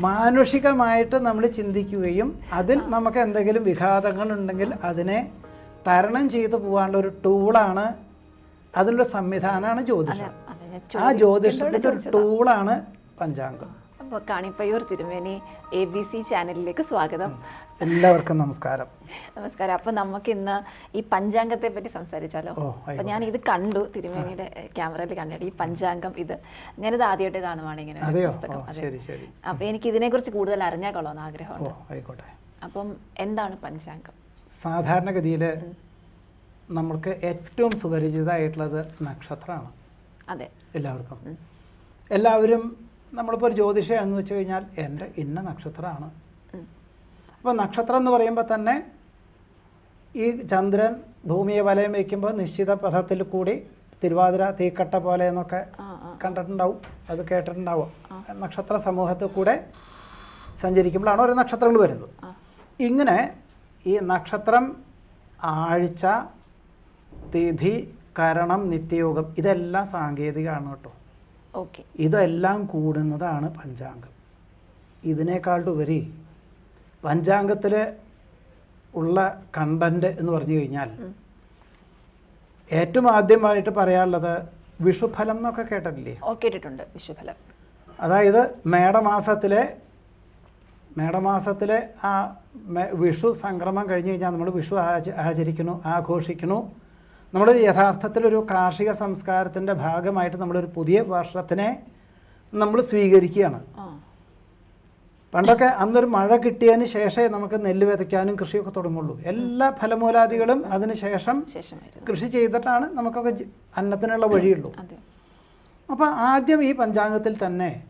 മാനുഷികമായിട്ട് നമ്മൾ ചിന്തിക്കുകയും അതിൽ നമുക്ക് എന്തെങ്കിലും വിഘാതങ്ങൾ ഉണ്ടെങ്കിൽ അതിനെ തരണം ചെയ്തു പോകാനുള്ള ഒരു ടൂളാണ് അതിനുള്ള സംവിധാനമാണ് ജ്യോതിഷം. ആ ജ്യോതിഷത്തിന്റെ ഒരു ടൂളാണ് പഞ്ചാംഗം. അപ്പോൾ കാണിപ്പയ്യൂർ തിരുമേനി എ ബി സി ചാനലിലേക്ക് സ്വാഗതം. എല്ലാവർക്കും നമസ്കാരം. നമസ്കാരം. അപ്പോൾ നമുക്ക് ഇന്ന് ഈ പഞ്ചാംഗത്തെ പറ്റി സംസാരിച്ചാലോ? അപ്പോൾ ഞാൻ ഇത് കണ്ടു തിരുമേനിയുടെ ക്യാമറയിൽ കണ്ടിട്ട് ഈ പഞ്ചാംഗം ഇത്. ഞാനിത് ആദ്യമായിട്ട് കാണുവാണ് ഇങ്ങനെ പുസ്തകം. അപ്പോൾ എനിക്ക് ഇതിനെക്കുറിച്ച് കൂടുതൽ അറിഞ്ഞാൽ കൊള്ളാമെന്ന് ആഗ്രഹമുണ്ട്. അപ്പം എന്താണ് പഞ്ചാംഗം? സാധാരണഗതിയിൽ നമ്മൾക്ക് ഏറ്റവും സുപരിചിതമായിട്ടുള്ളത് നക്ഷത്രമാണ്. അതെ. എല്ലാവർക്കും. എല്ലാവരും നമ്മളിപ്പോൾ ഒരു ജ്യോതിഷയാണെന്ന് വെച്ച് കഴിഞ്ഞാൽ എന്റെ ഇന്ന നക്ഷത്രമാണ്. അപ്പോൾ നക്ഷത്രം എന്ന് പറയുമ്പോൾ തന്നെ ഈ ചന്ദ്രൻ ഭൂമിയെ വലയം വയ്ക്കുമ്പോൾ നിശ്ചിത പഥത്തിൽ കൂടി തിരുവാതിര തീക്കട്ട പോലെ എന്നൊക്കെ കണ്ടിട്ടുണ്ടാവും. അത് കേട്ടിട്ടുണ്ടാവും. നക്ഷത്ര സമൂഹത്തിൽ കൂടെ സഞ്ചരിക്കുമ്പോഴാണ് ഓരോ നക്ഷത്രങ്ങൾ വരുന്നത്. ഇങ്ങനെ ഈ നക്ഷത്രം ആഴ്ച തിഥി കരണം നിത്യയോഗം ഇതെല്ലാം സാങ്കേതികമാണ് കേട്ടോ. ഓക്കെ. ഇതെല്ലാം കൂടുന്നതാണ് പഞ്ചാംഗം. ഇതിനേക്കാളുപരി പഞ്ചാംഗത്തിൽ ഉള്ള കണ്ടന്റ് എന്ന് പറഞ്ഞു കഴിഞ്ഞാൽ ഏറ്റവും ആദ്യമായിട്ട് പറയാനുള്ളത് വിഷുഫലം എന്നൊക്കെ കേട്ടിട്ടില്ലേ? കേട്ടിട്ടുണ്ട്. വിഷുഫലം. അതായത് മേടമാസത്തിലെ മേടമാസത്തിലെ ആ വിഷു സംക്രമം കഴിഞ്ഞു കഴിഞ്ഞാൽ നമ്മൾ വിഷു ആചരിക്കുന്നു ആഘോഷിക്കുന്നു. നമ്മൾ യഥാർത്ഥത്തിലൊരു കാർഷിക സംസ്കാരത്തിന്റെ ഭാഗമായിട്ട് നമ്മളൊരു പുതിയ വർഷത്തിനെ നമ്മൾ സ്വീകരിക്കുകയാണ്. പണ്ടൊക്കെ അന്നൊരു മഴ കിട്ടിയതിന് ശേഷമേ നമുക്ക് നെല്ല് വിതയ്ക്കാനും കൃഷിയൊക്കെ തുടങ്ങുള്ളൂ. എല്ലാ ഫലമൂലാദികളും അതിന് ശേഷം കൃഷി ചെയ്തിട്ടാണ് നമുക്കൊക്കെ അന്നത്തിനുള്ള വഴിയുള്ളൂ. അപ്പോൾ ആദ്യം ഈ പഞ്ചാംഗത്തിൽ തന്നെ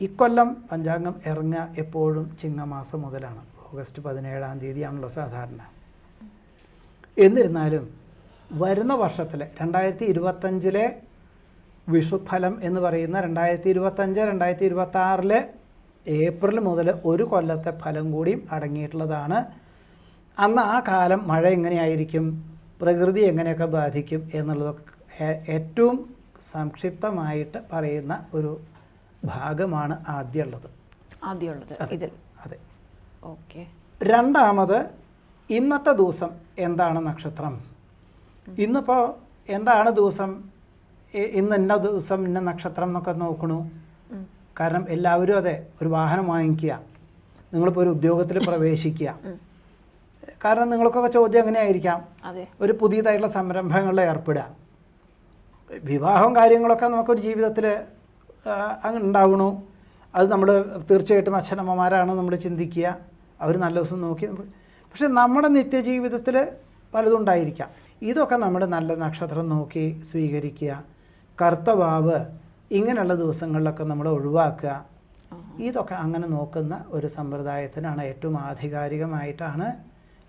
ഇക്കൊല്ലം പഞ്ചാംഗം ഇറങ്ങുക എപ്പോഴും ചിങ്ങമാസം മുതലാണ്. ഓഗസ്റ്റ് പതിനേഴാം തീയതിയാണല്ലോ സാധാരണ. എന്നിരുന്നാലും വരുന്ന വർഷത്തിലെ രണ്ടായിരത്തി ഇരുപത്തഞ്ചിലെ വിഷുഫലം എന്ന് പറയുന്ന രണ്ടായിരത്തി ഇരുപത്തഞ്ച് രണ്ടായിരത്തി ഇരുപത്തി ആറിലെ ഏപ്രിൽ മുതൽ ഒരു കൊല്ലത്തെ ഫലം കൂടിയും അടങ്ങിയിട്ടുള്ളതാണ്. അന്ന് ആ കാലം മഴ എങ്ങനെയായിരിക്കും പ്രകൃതി എങ്ങനെയൊക്കെ ബാധിക്കും എന്നുള്ളതൊക്കെ ഏറ്റവും സംക്ഷിപ്തമായിട്ട് പറയുന്ന ഒരു ഭാഗമാണ് ആദ്യമുള്ളത്. ആദ്യമുള്ളത്. ഇതിൽ. അതെ. ഓക്കെ. രണ്ടാമത് ഇന്നത്തെ ദിവസം എന്താണ് നക്ഷത്രം? ഇന്നിപ്പോൾ എന്താണ് ദിവസം? ഇന്ന് ഇന്ന ദിവസം? ഇന്ന നക്ഷത്രം എന്നൊക്കെ നോക്കണു. കാരണം എല്ലാവരും അതെ ഒരു വാഹനം വാങ്ങിക്കുക. നിങ്ങളിപ്പോൾ ഒരു ഉദ്യോഗത്തിൽ പ്രവേശിക്കുക. കാരണം നിങ്ങൾക്കൊക്കെ ചോദ്യം എങ്ങനെയായിരിക്കാം? ആയിരിക്കാം ഒരു പുതിയതായിട്ടുള്ള സംരംഭങ്ങളിൽ ഏർപ്പെടുക. വിവാഹവും കാര്യങ്ങളൊക്കെ നമുക്കൊരു ജീവിതത്തിൽ ഉണ്ടാകണു അത് നമ്മൾ തീർച്ചയായിട്ടും അച്ഛനമ്മമാരാണ് നമ്മൾ ചിന്തിക്കുക. അവർ നല്ല ദിവസം നോക്കി. പക്ഷെ നമ്മുടെ നിത്യജീവിതത്തിൽ പലതും ഉണ്ടായിരിക്കാം. ഇതൊക്കെ നമ്മൾ നല്ല നക്ഷത്രം നോക്കി സ്വീകരിക്കുക. കർത്തവാവ് ഇങ്ങനെയുള്ള ദിവസങ്ങളിലൊക്കെ നമ്മൾ ഒഴിവാക്കുക. ഇതൊക്കെ അങ്ങനെ നോക്കുന്ന ഒരു സമ്പ്രദായത്തിനാണ് ഏറ്റവും ആധികാരികമായിട്ടാണ്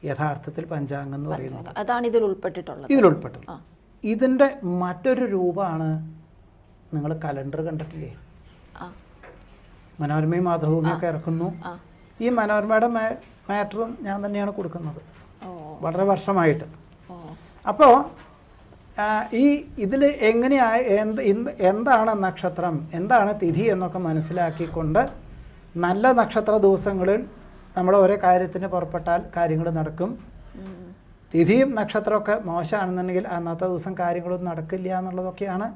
യഥാർത്ഥത്തിൽ പഞ്ചാംഗം എന്ന് പറയുന്നത്. അതാണ് ഇതിൽ ഉൾപ്പെട്ടിട്ടുള്ളത്. ഇതിലുൾപ്പെട്ടത് ഉൾപ്പെട്ടു ഇതിന്റെ മറ്റൊരു രൂപമാണ് നിങ്ങൾ കലണ്ടർ കണ്ടിട്ടില്ലേ? മനോരമയും മാതൃഭൂമിയൊക്കെ ഇറക്കുന്നു. ഈ മനോരമയുടെ മാറ്ററും ഞാൻ തന്നെയാണ് കൊടുക്കുന്നത്. വളരെ വർഷമായിട്ട്. അപ്പോൾ ഈ ഇതിൽ എങ്ങനെയാ എന്ത് എന്ത് എന്താണ് നക്ഷത്രം എന്താണ് തിഥി എന്നൊക്കെ മനസ്സിലാക്കിക്കൊണ്ട് നല്ല നക്ഷത്ര ദിവസങ്ങളിൽ നമ്മൾ ഓരോ കാര്യത്തിന് പുറപ്പെട്ടാൽ കാര്യങ്ങൾ നടക്കും. തിഥിയും നക്ഷത്രമൊക്കെ മോശമാണെന്നുണ്ടെങ്കിൽ അന്നത്തെ ദിവസം കാര്യങ്ങളൊന്നും നടക്കില്ല എന്നുള്ളതൊക്കെയാണ്.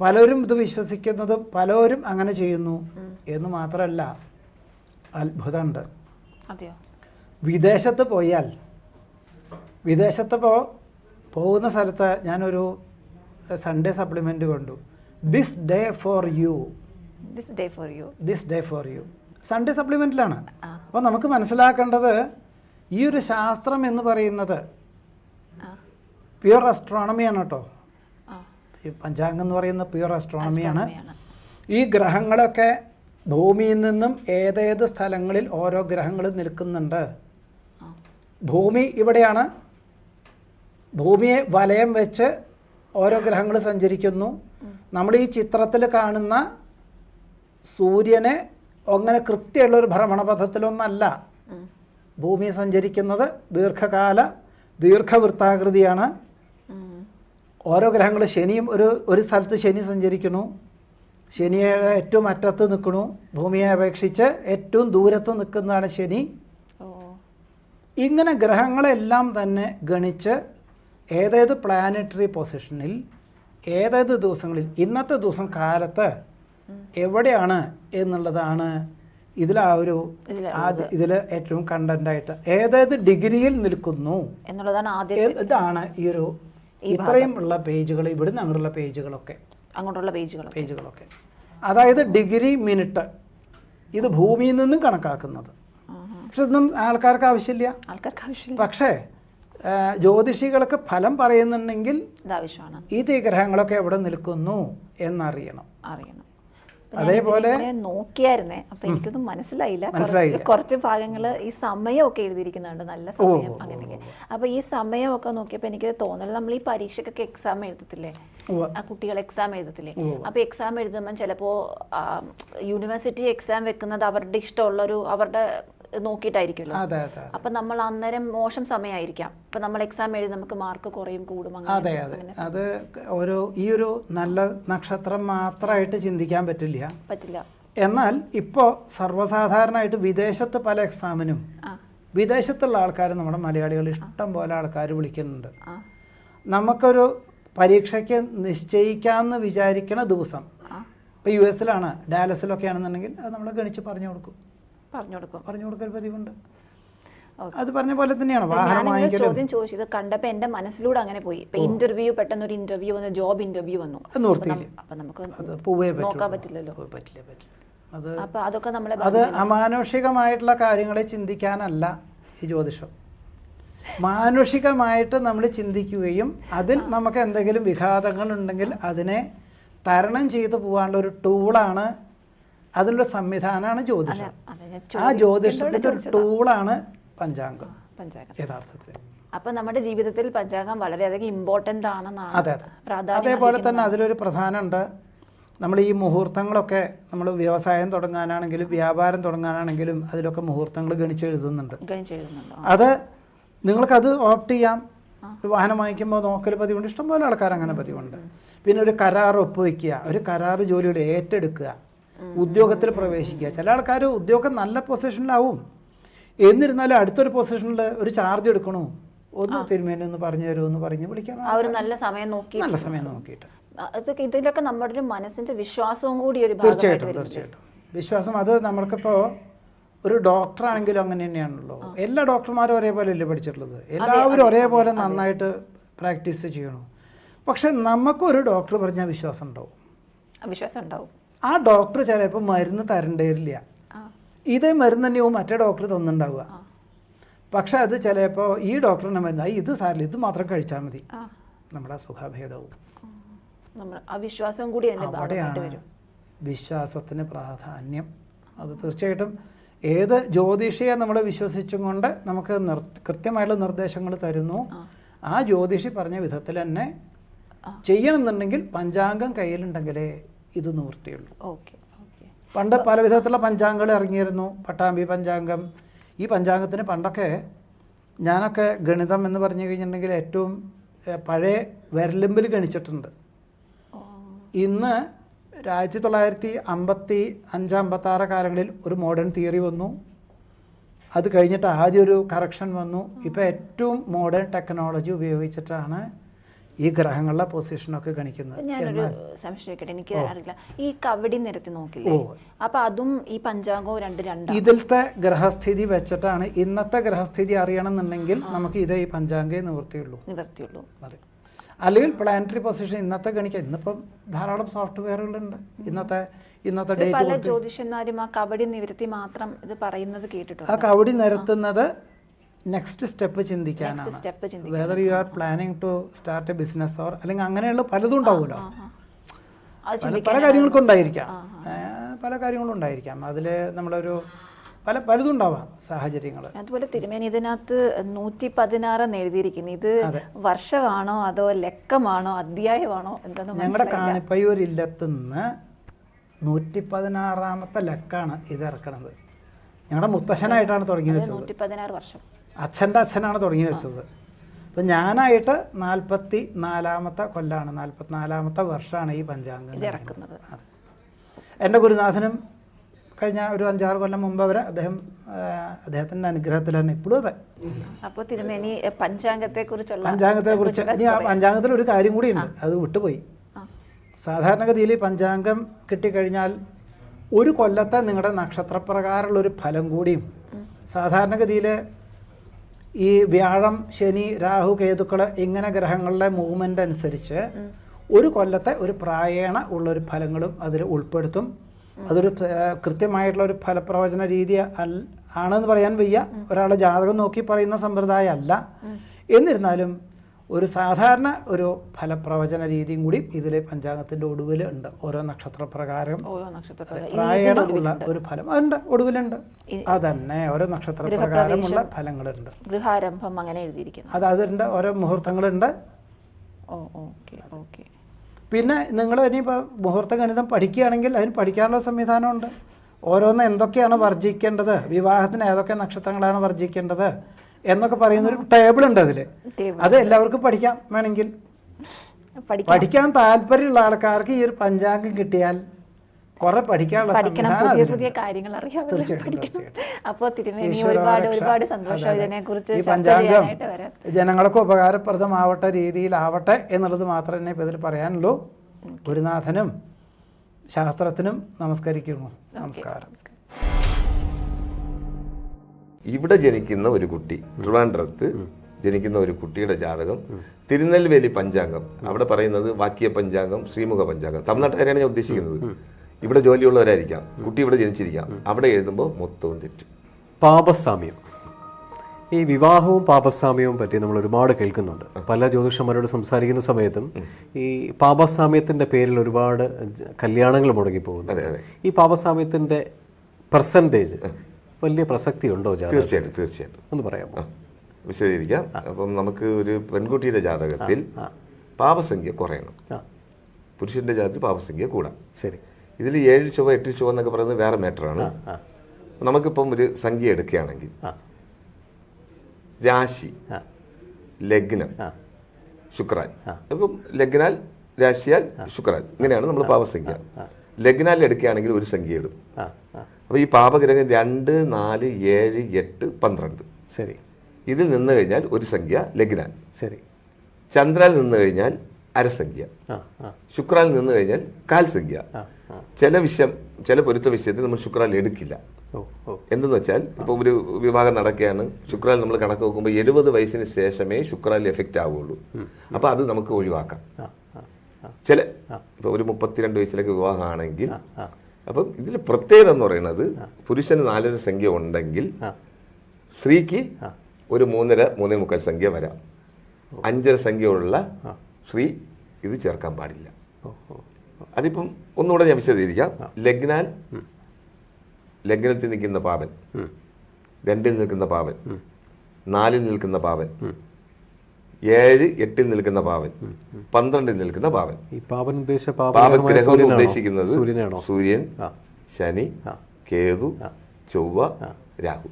പലരും ഇത് വിശ്വസിക്കുന്നതും പലരും അങ്ങനെ ചെയ്യുന്നു എന്ന് മാത്രമല്ല അത്ഭുതമുണ്ട്. വിദേശത്ത് പോയാൽ വിദേശത്ത് പോ പോകുന്ന സ്ഥലത്ത് ഞാനൊരു സൺഡേ സപ്ലിമെന്റ് കണ്ടു. This day for you this day for you this day for you Sunday സപ്ലിമെന്റിലാണ് അപ്പോൾ നമുക്ക് മനസ്സിലാക്കേണ്ടത് ഈ ഒരു ശാസ്ത്രം എന്ന് പറയുന്നത് പ്യുർ അസ്ട്രോണമിയാണ് കേട്ടോ. ഈ പഞ്ചാംഗം എന്ന് പറയുന്ന പ്യുവർ അസ്ട്രോണമിയാണ് ആണ്. ഈ ഗ്രഹങ്ങളൊക്കെ ഭൂമിയിൽ നിന്നും ഏതേത് സ്ഥലങ്ങളിൽ ഓരോ ഗ്രഹങ്ങൾ നിൽക്കുന്നുണ്ട്? ഭൂമി ഇവിടെയാണ്. ഭൂമിയെ വലയം വെച്ച് ഓരോ ഗ്രഹങ്ങൾ സഞ്ചരിക്കുന്നു. നമ്മൾ ഈ ചിത്രത്തിൽ കാണുന്ന സൂര്യനെ അങ്ങനെ കൃത്യമുള്ള ഒരു ഭ്രമണപഥത്തിലൊന്നല്ല. ഭൂമി സഞ്ചരിക്കുന്നത് ദീർഘകാല ദീർഘവൃത്താകൃതിയാണ്. ഓരോ ഗ്രഹങ്ങൾ ശനിയും ഒരു ഒരു സ്ഥലത്ത് ശനി സഞ്ചരിക്കുന്നു. ശനിയെ ഏറ്റവും അറ്റത്ത് നിൽക്കണു ഭൂമിയെ അപേക്ഷിച്ച് ഏറ്റവും ദൂരത്ത് നിൽക്കുന്നതാണ് ശനി. ഇങ്ങനെ ഗ്രഹങ്ങളെല്ലാം തന്നെ ഗണിച്ച് ഏതേത് പ്ലാനറ്ററി പൊസിഷനിൽ ഏതേത് ദിവസങ്ങളിൽ ഇന്നത്തെ ദിവസം കാലത്ത് എവിടെയാണ് എന്നുള്ളതാണ് ഇതിൽ ആ ഒരു. ഇതിൽ ഏറ്റവും കണ്ടന്റായിട്ട് ഏതേത് ഡിഗ്രിയിൽ നിൽക്കുന്നു. ഇതാണ് ഈ ഒരു ഇത്രയും ഉള്ള പേജുകൾ ഇവിടുന്ന് അങ്ങോട്ടുള്ള പേജുകളൊക്കെ. അങ്ങോട്ടുള്ള പേജുകൾ പേജുകളൊക്കെ. അതായത് ഡിഗ്രി മിനിറ്റ്. ഇത് ഭൂമിയിൽ നിന്നും കണക്കാക്കുന്നത്. പക്ഷെ ഇതൊന്നും ആൾക്കാർക്ക് ആവശ്യമില്ല. ആൾക്കാർക്ക് ആവശ്യമില്ല. പക്ഷേ ജ്യോതിഷികൾക്ക് ഫലം പറയുന്നുണ്ടെങ്കിൽ ഇത് ഈ തീഗ്രഹങ്ങളൊക്കെ എവിടെ നിൽക്കുന്നു എന്നറിയണം. അറിയണം. അതേപോലെ- നോക്കിയായിരുന്നേ. അപ്പൊ എനിക്കൊന്നും മനസ്സിലായില്ല. കുറച്ച് ഭാഗങ്ങൾ ഈ സമയമൊക്കെ എഴുതിയിരിക്കുന്നുണ്ട്. നല്ല സമയം അങ്ങനെയൊക്കെ. അപ്പൊ ഈ സമയമൊക്കെ നോക്കിയപ്പോ എനിക്ക് തോന്നൽ നമ്മൾ ഈ പരീക്ഷക്കൊക്കെ എക്സാം എഴുതത്തില്ലേ? ആ കുട്ടികൾ എക്സാം എഴുതത്തില്ലേ? അപ്പൊ എക്സാം എഴുതുമ്പോൾ ചിലപ്പോ യൂണിവേഴ്സിറ്റി എക്സാം വെക്കുന്നത് അവരുടെ ഇഷ്ടമുള്ളൊരു അവരുടെ നോക്കിയിട്ടായിരിക്കുമല്ലോ. അപ്പൊ നമ്മൾ അന്നേരം മോശം സമയമായിരിക്കാം. അപ്പൊ നമ്മൾ എക്സാം എഴുതി നമുക്ക് മാർക്ക് കുറയും കൂടും അതെ അതെ. അത് ഒരു ഈ ഒരു നല്ല നക്ഷത്രം മാത്രമായിട്ട് ചിന്തിക്കാൻ പറ്റില്ല. പറ്റില്ല. എന്നാൽ ഇപ്പോൾ സർവസാധാരണമായിട്ട് വിദേശത്ത് പല എക്സാമിനും വിദേശത്തുള്ള ആൾക്കാർ നമ്മുടെ മലയാളികൾ ഇഷ്ടം പോലെ ആൾക്കാർ വിളിക്കുന്നുണ്ട്. നമുക്കൊരു പരീക്ഷയ്ക്ക് നിശ്ചയിക്കാമെന്ന് വിചാരിക്കണ ദിവസം ഇപ്പോൾ യു എസിലാണ് ഡാലസിലൊക്കെ ആണെന്നുണ്ടെങ്കിൽ അത് നമ്മൾ ഗണിച്ച് പറഞ്ഞു കൊടുക്കും. പറഞ്ഞു കൊടുക്കും. പറഞ്ഞു കൊടുക്കൽ പതിവുണ്ട്. അത് പറഞ്ഞ പോലെ തന്നെയാണ് വാഹനം ചോദ്യം ചോദിച്ചത് കണ്ടപ്പോ എന്റെ മനസ്സിലൂടെ അങ്ങനെ പോയി. ഇപ്പൊ ഇന്റർവ്യൂ പെട്ടെന്ന് ഒരു ഇന്റർവ്യൂ വന്നു ജോബ് ഇന്റർവ്യൂ വന്നു. അപ്പൊ നമുക്ക് നോക്കാൻ പറ്റില്ലല്ലോ. അത് അപ്പൊ അതൊക്കെ നമ്മളെ അത് അമാനുഷികമായിട്ടുള്ള കാര്യങ്ങളെ ചിന്തിക്കാനല്ല ഈ ജ്യോതിഷം. മാനുഷികമായിട്ട് നമ്മൾ ചിന്തിക്കുകയും അതിൽ നമുക്ക് എന്തെങ്കിലും വിഘാതങ്ങൾ ഉണ്ടെങ്കിൽ അതിനെ തരണം ചെയ്തു പോകാനുള്ള ഒരു ടൂളാണ് അതിനുള്ള സംവിധാനമാണ് ജ്യോതിഷം. ആ ജ്യോതിഷത്തിന്റെ ഒരു ടൂളാണ് പഞ്ചാംഗം യഥാർത്ഥത്തിൽ അപ്പൊ നമ്മുടെ ജീവിതത്തിൽ പഞ്ചാംഗം വളരെയധികം ഇമ്പോർട്ടന്റ് ആണെന്നാണ് അതെ അതെ. അതേപോലെ തന്നെ അതിലൊരു പ്രധാനമുണ്ട്. നമ്മൾ ഈ മുഹൂർത്തങ്ങളൊക്കെ നമ്മൾ വ്യവസായം തുടങ്ങാനാണെങ്കിലും വ്യാപാരം തുടങ്ങാനാണെങ്കിലും അതിലൊക്കെ മുഹൂർത്തങ്ങൾ ഗണിച്ച് എഴുതുന്നുണ്ട് ഗണിച്ച് എഴുതുന്നുണ്ടോ അത് നിങ്ങൾക്കത് ഓപ്റ്റ് ചെയ്യാം. ഒരു വാഹനം വാങ്ങിക്കുമ്പോൾ നോക്കൽ പതിവുണ്ട് ഇഷ്ടംപോലെ ആൾക്കാർ അങ്ങനെ പതിവുണ്ട്. പിന്നെ ഒരു കരാർ ഒപ്പുവെക്കുക ഒരു കരാർ ജോലിയുടെ ഏറ്റെടുക്കുക. ഉദ്യോഗത്തിൽ പ്രവേശിക്കുക. ചില ആൾക്കാർ ഉദ്യോഗം നല്ല പൊസിഷനിലാവും. എന്നിരുന്നാലും അടുത്തൊരു പൊസിഷനിൽ ഒരു ചാർജ് എടുക്കണോ? ഒന്ന് തിരുമേനി ഒന്ന് പറഞ്ഞു തരുമോ എന്ന് പറഞ്ഞ് വിളിക്കണം അവർ ഒരു നല്ല സമയം നോക്കി നല്ല സമയം നോക്കിയിട്ട്. അതൊക്കെ ഇതിലൊക്കെ നമ്മുടെ ഒരു മനസ്സിന്റെ വിശ്വാസവും കൂടി ഒരു തീർച്ചയായിട്ടും. തീർച്ചയായിട്ടും. വിശ്വാസം അത് നമ്മൾക്കിപ്പോൾ ഒരു ഡോക്ടർ ആണെങ്കിലും അങ്ങനെ തന്നെയാണല്ലോ. എല്ലാ ഡോക്ടർമാരും ഒരേപോലെ അല്ലേ പഠിച്ചിട്ടുള്ളത് എല്ലാവരും ഒരേപോലെ നന്നായിട്ട് പ്രാക്ടീസ് ചെയ്യണം. പക്ഷെ നമുക്കൊരു ഡോക്ടർ പറഞ്ഞാൽ വിശ്വാസം ഉണ്ടാവും വിശ്വാസം ഉണ്ടാവും ആ ഡോക്ടർ ചിലപ്പോൾ മരുന്ന് തരണ്ടേരില്ല. ഇതേ മരുന്ന് തന്നെയാവും മറ്റേ ഡോക്ടർ തന്നിട്ടുണ്ടാവുക പക്ഷെ അത് ചിലപ്പോൾ ഈ ഡോക്ടറിനെ മരുന്ന് "ആ, ഇത് സാരില്ല ഇത് മാത്രം കഴിച്ചാൽ മതി. നമ്മുടെ സുഖഭേദവും. നമ്മൾ ആ കൂടി അവിടെയാണ് വിശ്വാസത്തിന് പ്രാധാന്യം. അത് തീർച്ചയായിട്ടും ഏത് ജ്യോതിഷിയെ നമ്മൾ വിശ്വസിച്ചും കൊണ്ട് നമുക്ക് നിർ കൃത്യമായിട്ടുള്ള നിർദ്ദേശങ്ങൾ തരുന്നു. ആ. ജ്യോതിഷി പറഞ്ഞ വിധത്തിൽ തന്നെ ചെയ്യണമെന്നുണ്ടെങ്കിൽ പഞ്ചാംഗം കയ്യിലുണ്ടെങ്കിലേ ഇത് നിവൃത്തിയുള്ളൂ ഓക്കെ പണ്ട് പല വിധത്തിലുള്ള പഞ്ചാംഗങ്ങൾ ഇറങ്ങിയിരുന്നു. പട്ടാമ്പി പഞ്ചാംഗം. ഈ പഞ്ചാംഗത്തിന് പണ്ടൊക്കെ ഞാനൊക്കെ ഗണിതം എന്ന് പറഞ്ഞു കഴിഞ്ഞിട്ടുണ്ടെങ്കിൽ ഏറ്റവും പഴയ വിരലിമ്പിൽ ഗണിച്ചിട്ടുണ്ട്. ഇന്ന് ആയിരത്തി തൊള്ളായിരത്തി അമ്പത്തി അഞ്ച് അമ്പത്തി ആറ് കാലങ്ങളിൽ ഒരു മോഡേൺ തിയറി വന്നു. അത് കഴിഞ്ഞിട്ട് ആദ്യം ഒരു കറക്ഷൻ വന്നു. ഇപ്പോൾ ഏറ്റവും മോഡേൺ ടെക്നോളജി ഉപയോഗിച്ചിട്ടാണ് ഈ ഗ്രഹങ്ങളുടെ പൊസിഷനൊക്കെ ഗണിക്കുന്നത്. ഞാനൊരു സംശയം ചോദിക്കട്ടെ എനിക്ക് അറിയില്ല. ഈ കവടി നിരത്തി നോക്കില്ലേ. അപ്പൊ അതും ഈ പഞ്ചാംഗവും രണ്ട് രണ്ട് ഇതിലത്തെ ഗ്രഹസ്ഥിതി വെച്ചിട്ടാണ് ഇന്നത്തെ ഗ്രഹസ്ഥിതി അറിയണമെന്നുണ്ടെങ്കിൽ നമുക്ക് ഇതേ ഈ പഞ്ചാംഗേ നിവൃത്തിയുള്ളൂ നിവർത്തിയുള്ളൂ. അതെ. അല്ലെങ്കിൽ പ്ലാനറ്ററി പൊസിഷൻ ഇന്നത്തെ ഗണിക്കാം. ഇന്നിപ്പം ധാരാളം സോഫ്റ്റ്വെയറുകളുണ്ട് ഇന്നത്തെ ഇന്നത്തെ ഡേറ്റ് പല ജ്യോതിഷന്മാരും ആ കവടി നിരത്തി മാത്രം ഇത് പറയുന്നത് കേട്ടിട്ടുണ്ട്. ആ കവടി നിരത്തുന്നത് next step ചിന്തിക്കാനാണ്. Step whether you are planning to start a business or അല്ലെങ്കിൽ അങ്ങനെയുള്ള പലതും ഉണ്ടാവുമല്ലോ. പല കാര്യങ്ങൾക്കും ഉണ്ടായിരിക്കാം. പല കാര്യങ്ങളും ഉണ്ടായിരിക്കാം. അതിൽ നമ്മളൊരു പല പലതും ഉണ്ടാവാം സാഹചര്യങ്ങൾ അതുപോലെ തിരുമേനി ഇതിനകത്ത് നൂറ്റി പതിനാറ് എഴുതിയിരിക്കുന്നു. ഇത് വർഷമാണോ അതോ ലക്കമാണോ അധ്യായമാണോ എന്താണ് ഞങ്ങളുടെ കാണിപ്പയ്യൂരില്ലത്തുനിന്ന് നൂറ്റി പതിനാറാമത്തെ ലക്കാണ് ഇത് ഇറക്കണത്. ഞങ്ങളുടെ മുത്തശ്ശനായിട്ടാണ് തുടങ്ങി വെച്ചത്. നൂറ്റി പതിനാറ് വർഷം. അച്ഛന്റെ അച്ഛനാണ് തുടങ്ങി വെച്ചത്. അപ്പം ഞാനായിട്ട് നാൽപ്പത്തി നാലാമത്തെ കൊല്ലാണ്. നാൽപ്പത്തി നാലാമത്തെ വർഷമാണ് ഈ പഞ്ചാംഗം ഇറക്കുന്നത്. എന്റെ ഗുരുനാഥനും കഴിഞ്ഞ ഒരു അഞ്ചാറ് കൊല്ലം മുമ്പ് വരെ അദ്ദേഹം അദ്ദേഹത്തിന്റെ അനുഗ്രഹത്തിലാണ് ഇപ്പോഴും അതെ. അപ്പോൾ തിരുമേനി പഞ്ചാംഗത്തെ കുറിച്ചുള്ള പഞ്ചാംഗത്തെ കുറിച്ച് ഇനി ആ പഞ്ചാംഗത്തിൽ ഒരു കാര്യം കൂടി ഉണ്ട്. അത് വിട്ടുപോയി. സാധാരണഗതിയിൽ പഞ്ചാംഗം കിട്ടിക്കഴിഞ്ഞാൽ ഒരു കൊല്ലത്തെ നിങ്ങളുടെ നക്ഷത്രപ്രകാരമുള്ള ഒരു ഫലം കൂടിയും സാധാരണഗതിയിൽ ഈ വ്യാഴം ശനി രാഹു കേതുക്കൾ ഇങ്ങനെ ഗ്രഹങ്ങളുടെ മൂവ്മെന്റ് അനുസരിച്ച് ഒരു കൊല്ലത്തെ ഒരു പ്രായേണ ഉള്ള ഒരു ഫലങ്ങളും അതിൽ ഉൾപ്പെടുത്തും. അതൊരു കൃത്യമായിട്ടുള്ള ഒരു ഫലപ്രവചന രീതി അൽ ആണെന്ന് പറയാൻ വയ്യ. ഒരാളെ ജാതകം നോക്കി പറയുന്ന സമ്പ്രദായം അല്ല എന്നിരുന്നാലും ഒരു സാധാരണ ഒരു ഫലപ്രവചന രീതിയും കൂടി ഇതിലെ പഞ്ചാംഗത്തിന്റെ ഒടുവിൽ ഉണ്ട്. ഓരോ നക്ഷത്രപ്രകാരം ഓരോ നക്ഷത്രപ്രകാരം. ഉള്ള ഒരു ഫലം ഉണ്ട് ഒടുവിലുണ്ട്. അതന്നെ ഓരോ നക്ഷത്രപ്രകാരമുള്ള ഫലങ്ങളുണ്ട്. ഗൃഹാരംഭം അങ്ങനെ എഴുതിയിരിക്കുന്നു. അത് അതിന്റെ ഓരോ മുഹൂർത്തങ്ങളുണ്ട്. പിന്നെ നിങ്ങൾ ഇനിയിപ്പോൾ മുഹൂർത്ത ഗണിതം പഠിക്കുകയാണെങ്കിൽ അതിന് പഠിക്കാനുള്ള സംവിധാനമുണ്ട്. ഓരോന്ന് എന്തൊക്കെയാണ് വർജിക്കേണ്ടത് വിവാഹത്തിന് ഏതൊക്കെ നക്ഷത്രങ്ങളാണ് വർജിക്കേണ്ടത് എന്നൊക്കെ പറയുന്ന ഒരു ടേബിൾ ഉണ്ട് അതിൽ അത് എല്ലാവർക്കും പഠിക്കാം വേണമെങ്കിൽ. പഠിക്കാൻ താല്പര്യമുള്ള ആൾക്കാർക്ക് ഈ ഒരു പഞ്ചാംഗം കിട്ടിയാൽ കുറെ പഠിക്കാനുള്ള പഠിക്കണം സംവിധാനം പുതിയ അതിലുണ്ട്. പുതിയ കാര്യങ്ങൾ അറിയാം. തീർച്ചയായിട്ടും, പഠിക്കണം. തീർച്ചയായിട്ടും. തിരുമേനി ഒരുപാട് ഒരുപാട് അതെ, സന്തോഷം ഇതിനെ കുറിച്ച് പഞ്ചാംഗം ജനങ്ങൾക്ക് ഉപകാരപ്രദമാവട്ടെ രീതിയിലാവട്ടെ എന്നുള്ളത് മാത്രമേ ഇപ്പം ഇതിൽ പറയാനുള്ളൂ. ഗുരുനാഥനും ശാസ്ത്രത്തിനും നമസ്കരിക്കുന്നു. നമസ്കാരം. ഇവിടെ ജനിക്കുന്ന ഒരു കുട്ടി ട്രിവാൻഡ്രത്ത് ജനിക്കുന്ന ഒരു കുട്ടിയുടെ ജാതകം തിരുനെൽവേലി പഞ്ചാംഗം. അവിടെ പറയുന്നത് വാക്യ പഞ്ചാംഗം ശ്രീമുഖ പഞ്ചാംഗം. തമിഴ്നാട്ടുകാരെയാണ് ഞാൻ ഉദ്ദേശിക്കുന്നത്. ഇവിടെ ജോലിയുള്ളവരായിരിക്കാം. കുട്ടി ഇവിടെ ജനിച്ചിരിക്കാം. അവിടെ എഴുതുമ്പോൾ മൊത്തവും തെറ്റും. പാപസാമ്യം. ഈ വിവാഹവും പാപസാമ്യവും പറ്റി നമ്മൾ ഒരുപാട് കേൾക്കുന്നുണ്ട്. പല ജ്യോതിഷന്മാരോട് സംസാരിക്കുന്ന സമയത്തും ഈ പാപസാമ്യത്തിന്റെ പേരിൽ ഒരുപാട് കല്യാണങ്ങൾ മുടങ്ങി പോകുന്നു അതെ അതെ. ഈ പാപസാമ്യത്തിന്റെ പെർസെന്റേജ് വലിയ പ്രസക്തി ഉണ്ടോ ജാതകം തീർച്ചയായിട്ടും തീർച്ചയായിട്ടും. ഒന്ന് പറയാമോ? വിശദീകരിക്കാം. അപ്പം നമുക്ക് ഒരു പെൺകുട്ടിയുടെ ജാതകത്തിൽ പാപസംഖ്യ കുറയണം. പുരുഷന്റെ ജാതകത്തിൽ പാപസംഖ്യ കൂടാം. ശരി. ഇതിൽ ഏഴ് ചുവ എട്ട് ചുവ എന്നൊക്കെ പറയുന്നത് വേറെ മാറ്ററാണ്. നമുക്കിപ്പം ഒരു സംഖ്യ എടുക്കുകയാണെങ്കിൽ രാശി ലഗ്നം ശുക്രാൻ. അപ്പം ലഗ്നാൽ രാശിയാൽ ശുക്രാൻ. ഇങ്ങനെയാണ് നമ്മൾ പാപസംഖ്യ. ലഗ്നാൽ എടുക്കുകയാണെങ്കിൽ ഒരു സംഖ്യ ഇടും ആ. അപ്പോൾ ഈ പാപഗ്രഹം രണ്ട് നാല് ഏഴ് എട്ട് പന്ത്രണ്ട്. ശരി. ഇതിൽ നിന്ന് കഴിഞ്ഞാൽ ഒരു സംഖ്യ ലഗ്നാൻ. ശരി. ചന്ദ്രനിൽ നിന്ന് കഴിഞ്ഞാൽ അരസംഖ്യ. ശുക്രാനിൽ നിന്ന് കഴിഞ്ഞാൽ കാൽ സംഖ്യ ചില വിഷയം ചില പൊരുത്ത വിഷയത്തിൽ നമ്മൾ ശുക്രാൽ എടുക്കില്ല. എന്തെന്ന് വെച്ചാൽ ഇപ്പൊ ഒരു വിവാഹം നടക്കുകയാണ്. ശുക്രാൽ നമ്മൾ കണക്ക് നോക്കുമ്പോൾ എഴുപത് വയസ്സിന് ശേഷമേ ശുക്രാൽ എഫക്റ്റ് ആവുകയുള്ളൂ അപ്പോൾ അത് നമുക്ക് ഒഴിവാക്കാം. ചില ഇപ്പൊ ഒരു മുപ്പത്തിരണ്ട് വയസ്സിലൊക്കെ വിവാഹമാണെങ്കിൽ അപ്പം ഇതിൽ പ്രത്യേകത എന്ന് പറയുന്നത് പുരുഷന് നാലര സംഖ്യ ഉണ്ടെങ്കിൽ സ്ത്രീക്ക് ഒരു മൂന്നര മൂന്നേ മുക്കാൽ സംഖ്യ വരാം. അഞ്ചര സംഖ്യയുള്ള സ്ത്രീ ഇത് ചേർക്കാൻ പാടില്ല. അതിപ്പം ഒന്നുകൂടെ ഞാൻ വിശദീകരിക്കാം. ലഗ്നാൽ ലഗ്നത്തിൽ നിൽക്കുന്ന പാവൻ. രണ്ടിൽ നിൽക്കുന്ന പാവൻ നാലിൽ നിൽക്കുന്ന പാവൻ ഏഴ് എട്ടിൽ നിൽക്കുന്ന പാവൻ പന്ത്രണ്ടിൽ നിൽക്കുന്ന പാവൻ. ഈ പാപൻ ഉദ്ദേശിച്ച സൂര്യനാണോ? ഉദ്ദേശിക്കുന്നത് സൂര്യൻ. ശനി കേതു ചൊവ്വ രാഹു.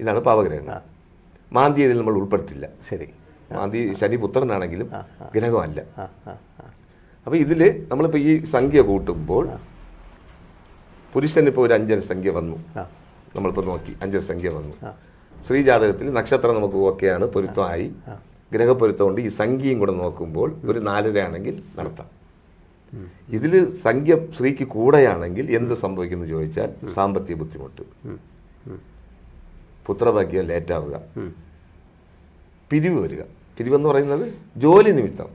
ഇതാണ് പാവഗ്രഹങ്ങൾ മാന്തി ഇതിൽ നമ്മൾ ഉൾപ്പെടുത്തില്ല. ശരി. മാന്തി ശനി പുത്രനാണെങ്കിലും ഗ്രഹമല്ല. അപ്പൊ ഇതിൽ നമ്മളിപ്പോ അപ്പോൾ ഇതിൽ നമ്മളിപ്പോൾ ഈ സംഖ്യ കൂട്ടുമ്പോൾ പുരുഷനിപ്പോ ഒരു അഞ്ചര സംഖ്യ വന്നു. നമ്മളിപ്പോ നമ്മളിപ്പോൾ നോക്കി അഞ്ചര സംഖ്യ വന്നു. സ്ത്രീ ജാതകത്തിൽ നക്ഷത്രം നമുക്ക് ഓക്കെയാണ് പൊരുത്തമായി. ഗ്രഹപൊരുത്തം കൊണ്ട് ഈ സംഖ്യയും കൂടെ നോക്കുമ്പോൾ ഒരു നാലര ആണെങ്കിൽ നടത്താം ഇതിൽ സംഖ്യ സ്ത്രീക്ക് കൂടെയാണെങ്കിൽ എന്ത് സംഭവിക്കുന്നു ചോദിച്ചാൽ സാമ്പത്തിക ബുദ്ധിമുട്ട്. പുത്രഭാഗ്യം ലേറ്റാവുക. പിരിവ് വരിക. പിരിവെന്ന് പറയുന്നത് ജോലി നിമിത്തം.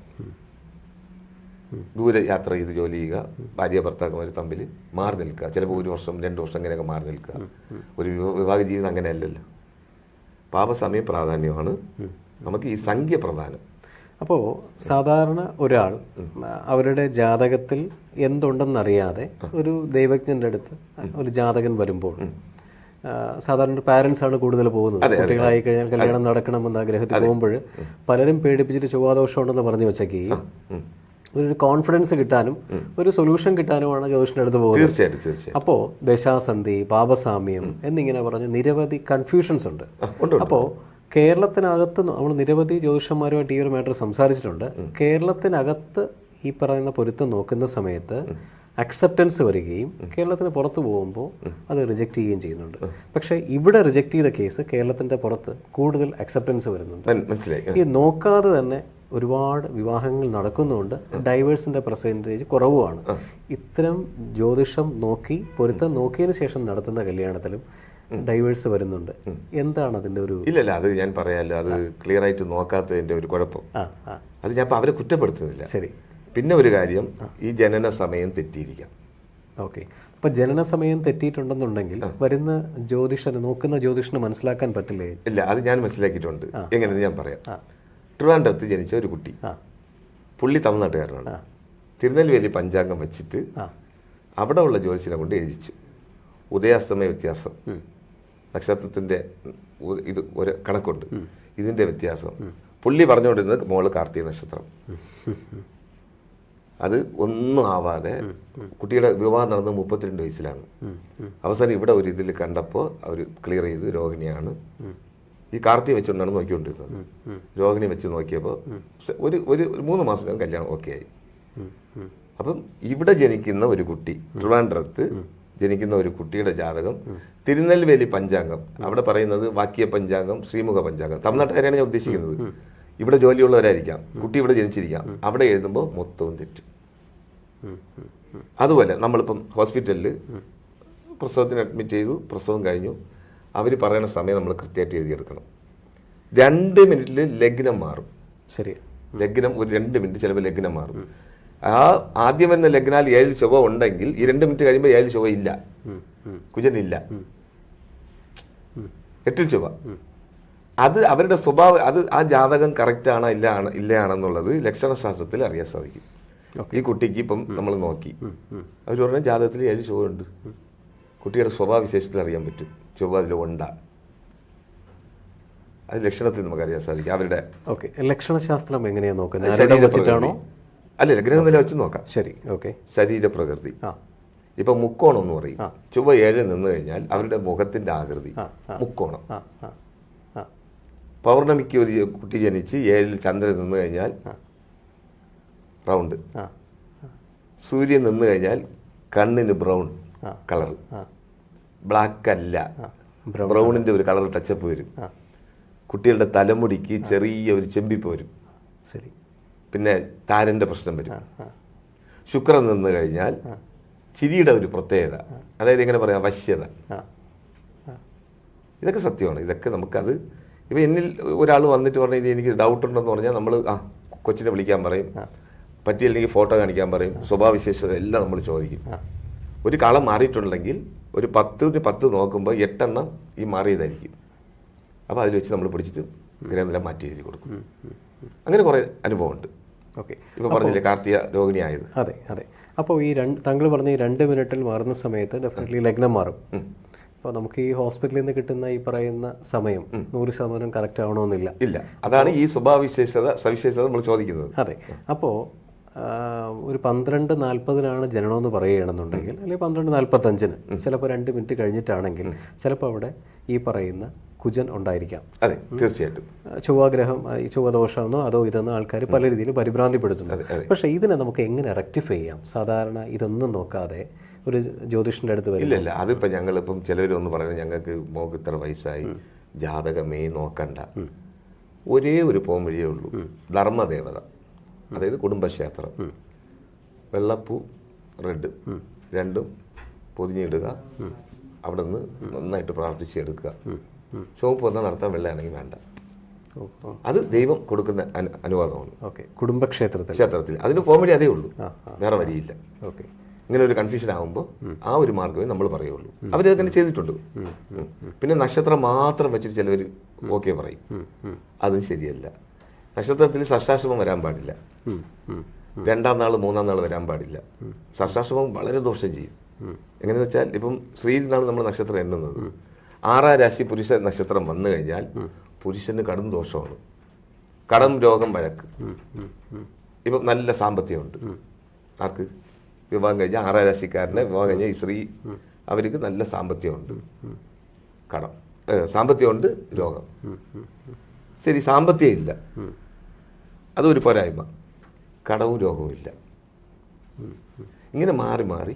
ദൂരെ യാത്ര ചെയ്ത് ജോലി ചെയ്യുക. ഭാര്യ ഭർത്താക്കന്മാർ തമ്മിൽ മാറി നിൽക്കുക. ചിലപ്പോൾ ഒരു വർഷം രണ്ട് വർഷം ഇങ്ങനെയൊക്കെ മാറി നിൽക്കുക. ഒരു വിവ- വിവാഹ ജീവിതം അങ്ങനെയല്ലല്ലോ. പാപസമയം പ്രാധാന്യമാണ്. നമുക്ക് ഈ സംഖ്യ പ്രധാനം. അപ്പോൾ സാധാരണ ഒരാൾ അവരുടെ ജാതകത്തിൽ എന്തുണ്ടെന്നറിയാതെ ഒരു ദൈവജ്ഞന്റെ അടുത്ത് ഒരു ജാതകൻ വരുമ്പോൾ സാധാരണ പാരൻസ് ആണ് കൂടുതൽ പോകുന്നത്. കുട്ടികളായി കഴിഞ്ഞാൽ കല്യാണം നടക്കണമെന്ന് ആഗ്രഹത്തിൽ പോകുമ്പോൾ പലരും പേടിപ്പിച്ചിട്ട് ചൊവ്വാദോഷം ഉണ്ടെന്ന് പറഞ്ഞു വെച്ചേക്ക് ഒരു കോൺഫിഡൻസ് കിട്ടാനും ഒരു സൊല്യൂഷൻ കിട്ടാനുമാണ് ജ്യോതിഷന്റെ അടുത്ത് പോകുന്നത്. തീർച്ചയായിട്ടും തീർച്ചയായിട്ടും. അപ്പോൾ ദശാസന്ധി പാപസാമ്യം എന്നിങ്ങനെ പറഞ്ഞ് നിരവധി കൺഫ്യൂഷൻസ് ഉണ്ട്. അപ്പോ. അപ്പോൾ കേരളത്തിനകത്ത് നമ്മൾ നിരവധി ജ്യോതിഷന്മാരുമായിട്ട് ഈ ഒരു മാറ്റർ സംസാരിച്ചിട്ടുണ്ട്. കേരളത്തിനകത്ത് ഈ പറയുന്ന പൊരുത്തം നോക്കുന്ന സമയത്ത് അക്സെപ്റ്റൻസ് വരികയും കേരളത്തിന് പുറത്ത് പോകുമ്പോൾ അത് റിജക്റ്റ് ചെയ്യുകയും ചെയ്യുന്നുണ്ട്. പക്ഷേ ഇവിടെ റിജക്റ്റ് ചെയ്ത കേസ് കേരളത്തിന്റെ പുറത്ത് കൂടുതൽ അക്സെപ്റ്റൻസ് വരുന്നുണ്ട്. മനസ്സിലായി. ഈ നോക്കാതെ തന്നെ ഒരുപാട് വിവാഹങ്ങൾ നടക്കുന്നുണ്ട്. ഡൈവേഴ്സിന്റെ പെർസെന്റേജ് കുറവുമാണ്. ഇത്തരം ജ്യോതിഷം നോക്കി പൊരുത്തം നോക്കിയതിന് ശേഷം നടത്തുന്ന കല്യാണത്തിലും ഡൈവേഴ്സ് വരുന്നുണ്ട്. എന്താണ് അതിന്റെ ഒരു ഇല്ലല്ല അത് ഞാൻ പറയാമല്ലോ അത് ക്ലിയർ ആയിട്ട് നോക്കാത്തതിന്റെ ഒരു കുഴപ്പം. അത് ഞാൻ അവരെ കുറ്റപ്പെടുത്തുന്നില്ല. ശരി. പിന്നെ ഒരു കാര്യം ഈ ജനന സമയം തെറ്റിയിരിക്കാം. ഓക്കെ. അപ്പൊ ജനന സമയം തെറ്റിയിട്ടുണ്ടെന്നുണ്ടെങ്കിൽ വരുന്ന ജ്യോതിഷന് നോക്കുന്ന ജ്യോതിഷന് മനസ്സിലാക്കാൻ പറ്റില്ലേ? ഇല്ല അത് ഞാൻ മനസ്സിലാക്കിയിട്ടുണ്ട്. എങ്ങനെയെന്ന് ഞാൻ പറയാം. ട്രിവാൻഡ്രത്ത് ജനിച്ച ഒരു കുട്ടി. പുള്ളി തമിഴ്നാട്ടുകാരനാണ്. തിരുനെൽവേലി പഞ്ചാംഗം വെച്ചിട്ട് അവിടെ ഉള്ള ജ്യോതിഷനെ കൊണ്ട് എഴുതിച്ചു. ഉദയാസ്തമയ വ്യത്യാസം. നക്ഷത്രത്തിന്റെ ഇത് ഒരു കണക്കുണ്ട്. ഇതിന്റെ വ്യത്യാസം. പുള്ളി പറഞ്ഞുകൊണ്ടിരുന്നത് മോൾ കാർത്തിക നക്ഷത്രം. അത് ഒന്നും ആവാതെ കുട്ടിയുടെ വിവാഹം നടന്നത് മുപ്പത്തിരണ്ട് വയസ്സിലാണ്. അവസാനം ഇവിടെ ഒരു ഇതിൽ കണ്ടപ്പോൾ അവർ ക്ലിയർ ചെയ്ത് രോഹിണിയാണ്. ഈ കാർത്തി വെച്ചുകൊണ്ടാണ് നോക്കിക്കൊണ്ടിരുന്നത്. രോഹിണി വെച്ച് നോക്കിയപ്പോൾ ഒരു ഒരു മൂന്ന് മാസം കല്യാണം ഓക്കെ ആയി അപ്പം ഇവിടെ ജനിക്കുന്ന ഒരു കുട്ടി ട്രിവാൻഡ്രത്ത് ജനിക്കുന്ന ഒരു കുട്ടിയുടെ ജാതകം തിരുനെൽവേലി പഞ്ചാംഗം. അവിടെ പറയുന്നത് വാക്യ പഞ്ചാംഗം ശ്രീമുഖ പഞ്ചാംഗം. തമിഴ്നാട്ടുകാരെയാണ് ഞാൻ ഉദ്ദേശിക്കുന്നത്. ഇവിടെ ജോലിയുള്ളവരായിരിക്കാം. കുട്ടി ഇവിടെ ജനിച്ചിരിക്കാം. അവിടെ എഴുതുമ്പോൾ മൊത്തവും തെറ്റും. അതുപോലെ നമ്മളിപ്പം ഹോസ്പിറ്റലിൽ പ്രസവത്തിന് അഡ്മിറ്റ് ചെയ്തു പ്രസവം കഴിഞ്ഞു. അവർ പറയുന്ന സമയം നമ്മൾ കൃത്യമായിട്ട് എഴുതിയെടുക്കണം. രണ്ട് മിനിറ്റിൽ ലഗ്നം മാറും. ശരി. ലഗ്നം ഒരു രണ്ട് മിനിറ്റ് ചിലപ്പോൾ ലഗ്നം മാറും. ആ ആദ്യം വരുന്ന ലഗ്നാൽ ഏഴ് ചൊവ്വ ഉണ്ടെങ്കിൽ ഈ രണ്ട് മിനിറ്റ് കഴിയുമ്പോൾ ഏഴ് ചൊവ്വ ഇല്ല. കുജനില്ല എട്ടിൽ ചൊവ്വ. അത് അവരുടെ സ്വഭാവം അത് ആ ജാതകം കറക്റ്റ് ആണോ ഇല്ല ആണ് ഇല്ലയാണെന്നുള്ളത് ലക്ഷണശാസ്ത്രത്തിൽ അറിയാൻ സാധിക്കും. ഈ കുട്ടിക്ക് ഇപ്പം നമ്മൾ നോക്കി. അവർ പറഞ്ഞ ജാതകത്തിൽ ഏഴ് ചൊവ്വ ഉണ്ട്. കുട്ടിയുടെ സ്വഭാവവിശേഷത്തിൽ അറിയാൻ പറ്റും. ചൊവ്വ അതിൽ ഉണ്ടാ അത് ലക്ഷണത്തിൽ നമുക്കറിയാൻ സാധിക്കും. അവരുടെ ഓക്കെ. ലക്ഷണശാസ്ത്രം എങ്ങനെയാണ് നോക്കുന്നത്? വെച്ചിട്ടാണോ? അല്ല ഗ്രഹനില വെച്ച് നോക്കാം. ശരി ഓക്കെ. ശരീരപ്രകൃതി. ഇപ്പൊ മുക്കോണം എന്ന് പറയും. ചൊവ്വ ഏഴ് നിന്ന് കഴിഞ്ഞാൽ അവരുടെ മുഖത്തിന്റെ ആകൃതി. മുക്കോണം. പൗർണമിക്ക് ഒരു കുട്ടി ജനിച്ച് ഏഴിൽ ചന്ദ്രൻ നിന്ന് കഴിഞ്ഞാൽ റൗണ്ട്. സൂര്യൻ നിന്ന് കഴിഞ്ഞാൽ കണ്ണിന് ബ്രൗൺ കളർ ബ്ലാക്ക് അല്ല ബ്രൗണിന്റെ ഒരു കളർ ടച്ചപ്പ് വരും. കുട്ടികളുടെ തലമുടിക്ക് ചെറിയ ഒരു ചെമ്പിപ്പ് വരും ശരി. പിന്നെ താരന്റെ പ്രശ്നം വരും. ശുക്രൻ നിന്ന് കഴിഞ്ഞാൽ ചിരിയുടെ ഒരു പ്രത്യേകത. അതായത് എങ്ങനെ പറയാം? വശ്യത. ഇതൊക്കെ സത്യമാണ്. ഇതൊക്കെ നമുക്കത് ഇപ്പം എന്നിൽ ഒരാൾ വന്നിട്ട് പറഞ്ഞാൽ ഇത് എനിക്ക് ഡൗട്ട് ഉണ്ടെന്ന് പറഞ്ഞാൽ നമ്മൾ ആ കൊച്ചിനെ വിളിക്കാൻ പറയും. പറ്റിയില്ലെങ്കിൽ ഫോട്ടോ കാണിക്കാൻ പറയും. സ്വഭാവവിശേഷത എല്ലാം നമ്മൾ ചോദിക്കും. ഒരു കളം മാറിയിട്ടുണ്ടെങ്കിൽ ഒരു പത്തിന് പത്ത് നോക്കുമ്പോൾ എട്ടെണ്ണം ഈ മാറിയതായിരിക്കും. അപ്പോൾ അതിൽ വെച്ച് നമ്മൾ പിടിച്ചിട്ട് ഗ്രഹനില മാറ്റി എഴുതി കൊടുക്കും. അങ്ങനെ കുറേ അനുഭവമുണ്ട്. ഓക്കെ. ഇപ്പോൾ പറഞ്ഞില്ലേ കാർത്തിക രോഹിണി ആയത്. അതെ അതെ. അപ്പോൾ ഈ രണ്ട് താങ്കൾ പറഞ്ഞ ഈ രണ്ട് മിനിറ്റിൽ മാറുന്ന സമയത്ത് ഡെഫിനറ്റ്ലി ലഗ്നം മാറും. അപ്പോൾ നമുക്ക് ഈ ഹോസ്പിറ്റലിൽ നിന്ന് കിട്ടുന്ന ഈ പറയുന്ന സമയം നൂറ് ശതമാനം കറക്റ്റ് ആവണമെന്നില്ല ഇല്ല. അതാണ് ഈ സ്വഭാവവിശേഷത സവിശേഷത നമ്മൾ ചോദിക്കുന്നത്. അതെ. അപ്പോൾ ഒരു പന്ത്രണ്ട് നാൽപ്പതിനാണ് ജനനമെന്ന് പറയുകയാണെന്നുണ്ടെങ്കിൽ അല്ലെങ്കിൽ പന്ത്രണ്ട് നാൽപ്പത്തഞ്ചിന്. ചിലപ്പോൾ രണ്ട് മിനിറ്റ് കഴിഞ്ഞിട്ടാണെങ്കിൽ ചിലപ്പോൾ അവിടെ ഈ പറയുന്ന കുജൻ ഉണ്ടായിരിക്കാം. അതെ തീർച്ചയായിട്ടും. ചൊവ്വാഗ്രഹം ഈ ചൊവ്വദോഷമെന്നോ അതോ ഇതെന്നോ ആൾക്കാർ പല രീതിയിൽ പരിഭ്രാന്തിപ്പെടുത്തുന്നുണ്ട് പക്ഷേ ഇതിനെ നമുക്ക് എങ്ങനെ റെക്ടിഫൈ ചെയ്യാം? സാധാരണ ഇതൊന്നും നോക്കാതെ ഒരു ജ്യോതിഷന്റെ അടുത്ത് വരും ഇല്ല ഇല്ല അതിപ്പോൾ ഞങ്ങളിപ്പം ചിലവരൊന്ന് പറയുന്നത് ഞങ്ങൾക്ക് മോക്ക് ഇത്ര വയസ്സായി ജാതകമേ നോക്കണ്ട. ഒരേ ഒരു പോം വഴിയേ ഉള്ളൂ. ധർമ്മദേവത. അതായത് കുടുംബക്ഷേത്രം. വെള്ളപ്പൂ റെഡ്. രണ്ടും പൊതിഞ്ഞിടുക. അവിടെ നിന്ന് നന്നായിട്ട് പ്രാർത്ഥിച്ചെടുക്കുക. ചുവപ്പ് വന്നാൽ നടത്താൻ വെള്ളയാണെങ്കിൽ വേണ്ട. അത് ദൈവം കൊടുക്കുന്ന അനു അനുവാദമാണ്. ഓക്കെ. കുടുംബക്ഷേത്രത്തിൽ. ക്ഷേത്രത്തിൽ. അതിന് പോം വഴി അതേ ഉള്ളൂ. വേറെ വഴിയില്ല. ഓക്കെ. ഇങ്ങനെ ഒരു കൺഫ്യൂഷൻ ആകുമ്പോൾ ആ ഒരു മാർഗമേ നമ്മൾ പറയുള്ളൂ അവരങ്ങനെ ചെയ്തിട്ടുണ്ട്. പിന്നെ നക്ഷത്രം മാത്രം വെച്ചിട്ട് ചിലവർ ഓക്കെ പറയും. അതും ശരിയല്ല. നക്ഷത്രത്തിൽ ഷഷ്ടാശ്രമം വരാൻ പാടില്ല. രണ്ടാം നാൾ മൂന്നാം നാൾ വരാൻ പാടില്ല. സർഷാശ്രമം വളരെ ദോഷം ചെയ്യും. എങ്ങനെയെന്ന് വെച്ചാൽ ഇപ്പം ശ്രീനാണ് നമ്മൾ നക്ഷത്രം എണ്ണുന്നത്. ആറാം രാശി പുരുഷ നക്ഷത്രം വന്നു കഴിഞ്ഞാൽ പുരുഷന് കടും ദോഷമാണ്. കടം രോഗം വഴക്ക്. ഇപ്പം നല്ല സാമ്പത്തികമുണ്ട്. ആർക്ക്? വിവാഹം കഴിഞ്ഞ ആറാം രാശിക്കാരനെ വിവാഹം കഴിഞ്ഞ ഈ സ്ത്രീ അവർക്ക് നല്ല സാമ്പത്തികമുണ്ട്. കടം. സാമ്പത്തികമുണ്ട് രോഗം. ശരി സാമ്പത്തികം ഇല്ല. അതൊരു പോരായ്മ. കടവും രോഗവും ഇല്ല. ഇങ്ങനെ മാറി മാറി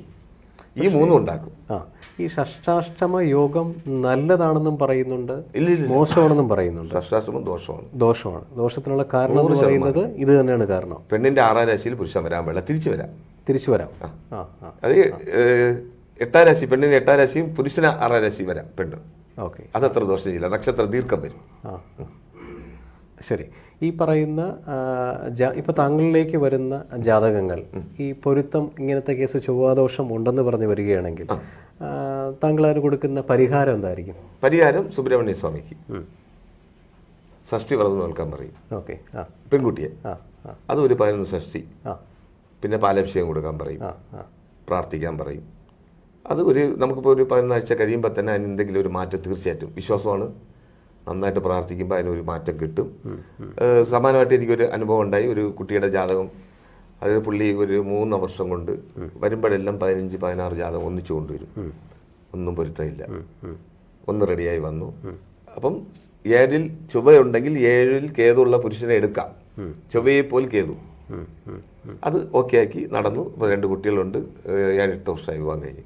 ഈ മൂന്നും ഉണ്ടാക്കും. ആ ഈ ഷഷ്ടാഷ്ടമ യോഗം നല്ലതാണെന്നും പറയുന്നുണ്ട് മോശമാണെന്നും പറയുന്നുണ്ട്. ഷഷ്ടാഷ്ടമം ദോഷമാണ്. ദോഷമാണ്. ദോഷത്തിനുള്ള കാരണം എന്ന് പറയുന്നത് ഇത് തന്നെയാണ് കാരണം. പെണ്ണിന്റെ ആറാം രാശിയിൽ പുരുഷൻ വരാൻ വേണ്ട തിരിച്ചു വരാം. തിരിച്ചു വരാം. അത് എട്ടാം രാശി പെണ്ണിന് എട്ടാം രാശിയും പുരുഷന് ആറാം രാശിയും വരാം പെണ്ണ്. ഓക്കെ. അതത്ര ദോഷം ചെയ്യില്ല. നക്ഷത്ര ദീർഘം വരും. ശരി. ഈ പറയുന്ന ഇപ്പൊ താങ്കളിലേക്ക് വരുന്ന ജാതകങ്ങൾ ഈ പൊരുത്തം ഇങ്ങനത്തെ കേസ് ചൊവ്വാദോഷം ഉണ്ടെന്ന് പറഞ്ഞു വരികയാണെങ്കിൽ താങ്കൾ അതിന് കൊടുക്കുന്ന പരിഹാരം എന്തായിരിക്കും? പരിഹാരം സുബ്രഹ്മണ്യ സ്വാമിക്ക് ഷഷ്ടി വളർന്നു നൽകാൻ പറയും. ഓക്കെ ആ. പെൺകുട്ടിയെ. അത് ഒരു പതിനൊന്ന് ഷഷ്ടി. പിന്നെ പാലഭിഷേകം കൊടുക്കാൻ പറയും. പ്രാർത്ഥിക്കാൻ പറയും. അത് ഒരു നമുക്കിപ്പോൾ ഒരു പതിനൊന്നാഴ്ച കഴിയുമ്പോൾ തന്നെ അതിന് എന്തെങ്കിലും ഒരു മാറ്റം തീർച്ചയായിട്ടും. വിശ്വാസമാണ്. നന്നായിട്ട് പ്രാർത്ഥിക്കുമ്പോൾ അതിനൊരു മാറ്റം കിട്ടും. സമാനമായിട്ട് എനിക്കൊരു അനുഭവം ഉണ്ടായി. ഒരു കുട്ടിയുടെ ജാതകം. അത് പുള്ളി ഒരു മൂന്ന് വർഷം കൊണ്ട് വരുമ്പോഴെല്ലാം പതിനഞ്ച് പതിനാറ് ജാതകം ഒന്നിച്ചു കൊണ്ടുവരും. ഒന്നും പൊരുത്തമില്ല. ഒന്ന് റെഡിയായി വന്നു. അപ്പം ഏഴിൽ ചുവയുണ്ടെങ്കിൽ ഏഴിൽ കേതുള്ള പുരുഷനെ എടുക്കാം. ചുവയെ പോൽ കേതു. അത് ഓക്കെ ആക്കി നടന്നു. ഇപ്പോൾ രണ്ട് കുട്ടികളുണ്ട്. ഏഴെട്ട് വർഷമായി വിവാഹം കഴിഞ്ഞ്.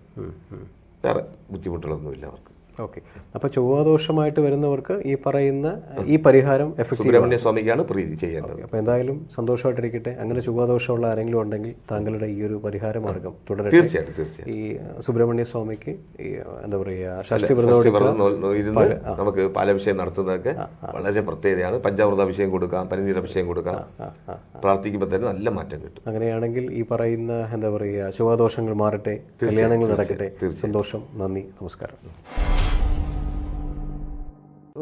വേറെ ബുദ്ധിമുട്ടുകളൊന്നുമില്ല അവർക്ക്. ഓക്കെ. അപ്പോൾ ചൊവ്വാദോഷമായിട്ട് വരുന്നവർക്ക് ഈ പറയുന്ന ഈ പരിഹാരം സുബ്രഹ്മണ്യ സ്വാമിക്കാണ് പ്രീതി ചെയ്യേണ്ടത്. അപ്പോൾ എന്തായാലും സന്തോഷമായിട്ടിരിക്കട്ടെ. അങ്ങനെ ചൊവ്വാദോഷമുള്ള ആരെങ്കിലും ഉണ്ടെങ്കിൽ താങ്കളുടെ ഈ ഒരു പരിഹാര മാർഗം തുടരട്ടെ. തീർച്ചയായിട്ടും ഈ സുബ്രഹ്മണ്യ സ്വാമിക്ക് ഈ എന്താ പറയുക ഷഷ്ടിവ്രതം നമുക്ക് പാലഭിഷേകം നടത്തുന്നതൊക്കെ വളരെ പ്രത്യേകതയാണ്. പഞ്ചാമൃത അഭിഷേകം കൊടുക്കാം പനിനീരാഭിഷേകം കൊടുക്കാം. പ്രാർത്ഥിക്കുമ്പോൾ തന്നെ നല്ല മാറ്റം കിട്ടും. അങ്ങനെയാണെങ്കിൽ ഈ പറയുന്ന എന്താ പറയുക ചൊവ്വാദോഷങ്ങൾ മാറട്ടെ കല്യാണങ്ങൾ നടക്കട്ടെ. സന്തോഷം നന്ദി നമസ്കാരം.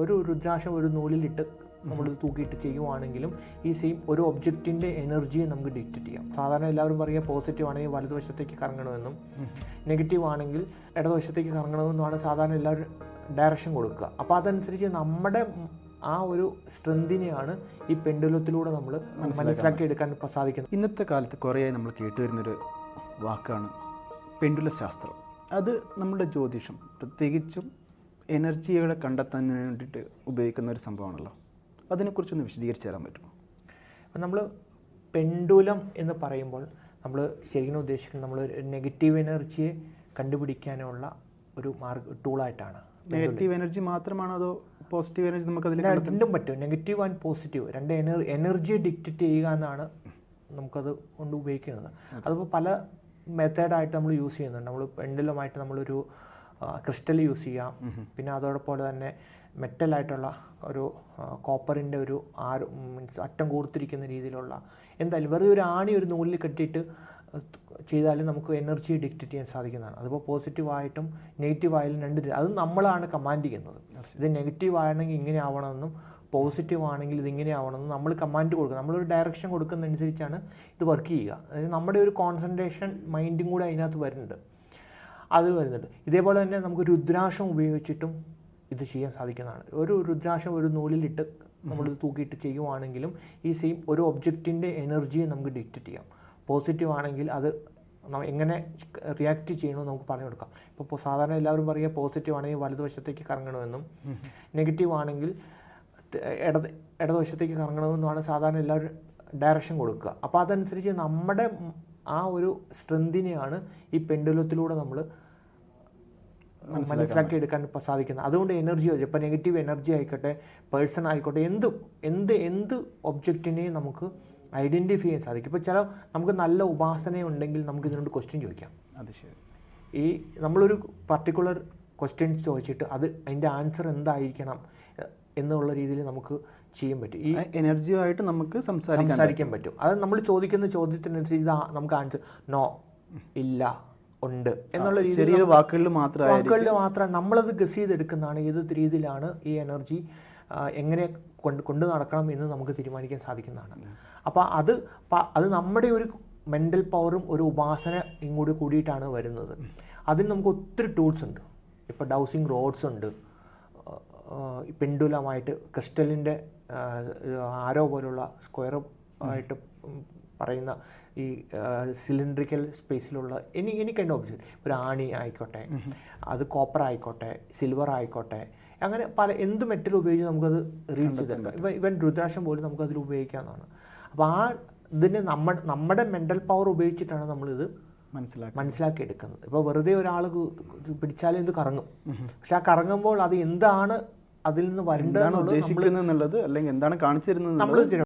ഒരു രുദ്രാശം ഒരു നൂലിലിട്ട് നമ്മൾ തൂക്കിയിട്ട് ചെയ്യുവാണെങ്കിലും ഈ സെയിം ഒരു ഒബ്ജക്റ്റിന്റെ എനർജിയെ നമുക്ക് ഡിറ്റക്റ്റ് ചെയ്യാം. സാധാരണ എല്ലാവരും പറയുക പോസിറ്റീവ് ആണെങ്കിൽ വലതുവശത്തേക്ക് കറങ്ങണമെന്നും നെഗറ്റീവ് ആണെങ്കിൽ ഇടതുവശത്തേക്ക് കറങ്ങണമെന്നുമാണ് സാധാരണ എല്ലാവരും ഡയറക്ഷൻ കൊടുക്കുക. അപ്പോൾ അതനുസരിച്ച് നമ്മുടെ ആ ഒരു സ്ട്രെങ്തിനെയാണ് ഈ പെൻഡുലത്തിലൂടെ നമ്മൾ മനസ്സിലാക്കി എടുക്കാൻ സാധിക്കുന്നത്. ഇന്നത്തെ കാലത്ത് കുറേയായി നമ്മൾ കേട്ടുവരുന്നൊരു വാക്കാണ് പെൻഡുല ശാസ്ത്രം അത് നമ്മുടെ ജ്യോതിഷം പ്രത്യേകിച്ചും എനർജികളെ കണ്ടെത്താൻ വേണ്ടിയിട്ട് ഉപയോഗിക്കുന്ന ഒരു സംഭവമാണല്ലോ. അതിനെക്കുറിച്ചൊന്ന് വിശദീകരിച്ച് തരാൻ പറ്റുമോ? അപ്പം നമ്മൾ പെൻഡുലം എന്ന് പറയുമ്പോൾ നമ്മൾ ശരിക്കും ഉദ്ദേശിക്കുന്നത് നമ്മൾ നെഗറ്റീവ് എനർജിയെ കണ്ടുപിടിക്കാനുള്ള ഒരു മാർഗ ടൂളായിട്ടാണ്. നെഗറ്റീവ് എനർജി മാത്രമാണോ അതോ പോസിറ്റീവ് എനർജി നമുക്ക് അതിൽ രണ്ടും പറ്റും. Negative and positive. രണ്ട് എനർ എനർജി ഡിക്റ്റേറ്റ് ചെയ്യുക എന്നാണ് നമുക്കത് കൊണ്ട് ഉപയോഗിക്കുന്നത്. അതിപ്പോൾ പല മെത്തേഡായിട്ട് നമ്മൾ യൂസ് ചെയ്യുന്നുണ്ട്. നമ്മൾ പെൻഡുലമായിട്ട് നമ്മളൊരു ക്രിസ്റ്റൽ യൂസ് ചെയ്യാം. പിന്നെ അതോടൊപ്പം തന്നെ മെറ്റലായിട്ടുള്ള ഒരു കോപ്പറിന്റെ ഒരു ആര് മീൻസ് അറ്റം കൂർത്തിരിക്കുന്ന രീതിയിലുള്ള എന്തായാലും വെറുതെ ഒരു ആണി ഒരു നൂലിൽ കെട്ടിയിട്ട് ചെയ്താലും നമുക്ക് എനർജി ഡിക്റ്റേറ്റ് ചെയ്യാൻ സാധിക്കുന്നതാണ്. അതിപ്പോൾ പോസിറ്റീവ് ആയിട്ടും നെഗറ്റീവ് ആയാലും രണ്ട് അത് നമ്മളാണ് കമാൻഡ് ചെയ്യുന്നത്. ഇത് നെഗറ്റീവ് ആണെങ്കിൽ ഇങ്ങനെ ആവണമെന്നും പോസിറ്റീവ് ആണെങ്കിൽ ഇത് ഇങ്ങനെ ആവണമെന്നും നമ്മൾ കമാൻഡ് കൊടുക്കുക നമ്മളൊരു ഡയറക്ഷൻ കൊടുക്കുന്നതനുസരിച്ചാണ് ഇത് വർക്ക് ചെയ്യുക. അതായത് നമ്മുടെ ഒരു കോൺസെൻട്രേഷൻ മൈൻഡും കൂടെ അതിനകത്ത് വരുന്നുണ്ട്. അത് വരുന്നുണ്ട്. ഇതേപോലെ തന്നെ നമുക്ക് രുദ്രാക്ഷം ഉപയോഗിച്ചിട്ടും ഇത് ചെയ്യാൻ സാധിക്കുന്നതാണ്. ഒരു രുദ്രാക്ഷം ഒരു നൂലിലിട്ട് നമ്മൾ തൂക്കിയിട്ട് ചെയ്യുവാണെങ്കിലും ഈ സെയിം ഒരു ഒബ്ജക്റ്റിന്റെ എനർജിയെ നമുക്ക് ഡിറ്റക്റ്റ് ചെയ്യാം. പോസിറ്റീവ് ആണെങ്കിൽ അത് എങ്ങനെ റിയാക്ട് ചെയ്യണമെന്ന് നമുക്ക് പറഞ്ഞു കൊടുക്കാം. ഇപ്പോൾ സാധാരണ എല്ലാവരും പറയുക പോസിറ്റീവ് ആണെങ്കിൽ വലതുവശത്തേക്ക് കറങ്ങണമെന്നും നെഗറ്റീവ് ആണെങ്കിൽ ഇടത് ഇടതുവശത്തേക്ക് കറങ്ങണമെന്നുമാണ് സാധാരണ എല്ലാവരും ഡയറക്ഷൻ കൊടുക്കുക. അപ്പോൾ അതനുസരിച്ച് നമ്മുടെ ആ ഒരു സ്ട്രെങ്തിനെയാണ് ഈ പെൻഡുലത്തിലൂടെ നമ്മൾ മനസ്സിലാക്കി എടുക്കാൻ ഇപ്പോൾ സാധിക്കുന്നത് അതുകൊണ്ട് എനർജി ഇപ്പോൾ നെഗറ്റീവ് എനർജി ആയിക്കോട്ടെ പേഴ്സൺ ആയിക്കോട്ടെ എന്ത് എന്ത് എന്ത് ഒബ്ജക്റ്റിനെയും നമുക്ക് ഐഡന്റിഫൈ ചെയ്യാൻ സാധിക്കും. ഇപ്പോൾ ചില നമുക്ക് നല്ല ഉപാസനയുണ്ടെങ്കിൽ നമുക്ക് ഇതിനോട് ക്വസ്റ്റ്യൻ ചോദിക്കാം. അത് ശരി. ഈ നമ്മളൊരു പർട്ടിക്കുലർ ക്വസ്റ്റ്യൻ ചോദിച്ചിട്ട് അത് അതിന്റെ ആൻസർ എന്തായിരിക്കണം എന്നുള്ള രീതിയിൽ നമുക്ക് ചെയ്യാൻ പറ്റും. ഈ എനർജിയുമായിട്ട് നമുക്ക് സംസാരിക്കാൻ പറ്റും. അത് നമ്മൾ ചോദിക്കുന്ന ചോദ്യത്തിനനുസരിച്ച് നമുക്ക് ആൻസർ നോ ഇല്ല. ഉണ്ട് എന്നുള്ള രീതിയിൽ വാക്കുകളിൽ മാത്രം വാക്കുകളിൽ മാത്രം നമ്മളത് ഗസ് ചെയ്തെടുക്കുന്നതാണ് ഏത് രീതിയിലാണ് ഈ എനർജി എങ്ങനെ കൊണ്ട് കൊണ്ടു നടക്കണം എന്ന് നമുക്ക് തീരുമാനിക്കാൻ സാധിക്കുന്നതാണ്. അപ്പോൾ അത് അത് നമ്മുടെ ഒരു മെന്റൽ പവറും ഒരു ഉപാസന ഇങ്ങോട്ട് കൂടിയിട്ടാണ് വരുന്നത്. അതിന് നമുക്ക് ഒത്തിരി ടൂൾസ് ഉണ്ട്. ഇപ്പോൾ ഡൗസിങ് റോഡ്സ് ഉണ്ട്. പെൻഡുലമായിട്ട് ക്രിസ്റ്റലിന്റെ ആരോ പോലുള്ള സ്ക്വയർ ആയിട്ട് പറയുന്ന ഈ സിലിണ്ട്രിക്കൽ സ്പേസിലുള്ള എനി എനി കൈൻഡ് ഒബ്ജക്റ്റ് ഒരു ആണി ആയിക്കോട്ടെ അത് കോപ്പർ ആയിക്കോട്ടെ സിൽവർ ആയിക്കോട്ടെ അങ്ങനെ പല എന്ത് മെറ്റൽ ഉപയോഗിച്ച് നമുക്കത് റീഡ് ചെയ്തെടുക്കാം. ഇവൻ ഇവൻ രുദ്രാക്ഷം പോലും നമുക്കതിൽ ഉപയോഗിക്കാവുന്നതാണ്. അപ്പോൾ ആ ഇതിന് നമ്മ നമ്മുടെ മെന്റൽ പവർ ഉപയോഗിച്ചിട്ടാണ് നമ്മളിത് മനസ്സിലാക്കി മനസ്സിലാക്കി എടുക്കുന്നത് ഇപ്പോൾ വെറുതെ ഒരാൾ പിടിച്ചാലും ഇത് കറങ്ങും. പക്ഷെ ആ കറങ്ങുമ്പോൾ അത് എന്താണ് അതിൽ നിന്ന് എന്താണ് വരേണ്ടത് ഉദ്ദേശിക്കുന്നത് എന്നുള്ളത് അല്ലെങ്കിൽ എന്താണ് കാണിച്ചിരുന്നത് നമ്മൾ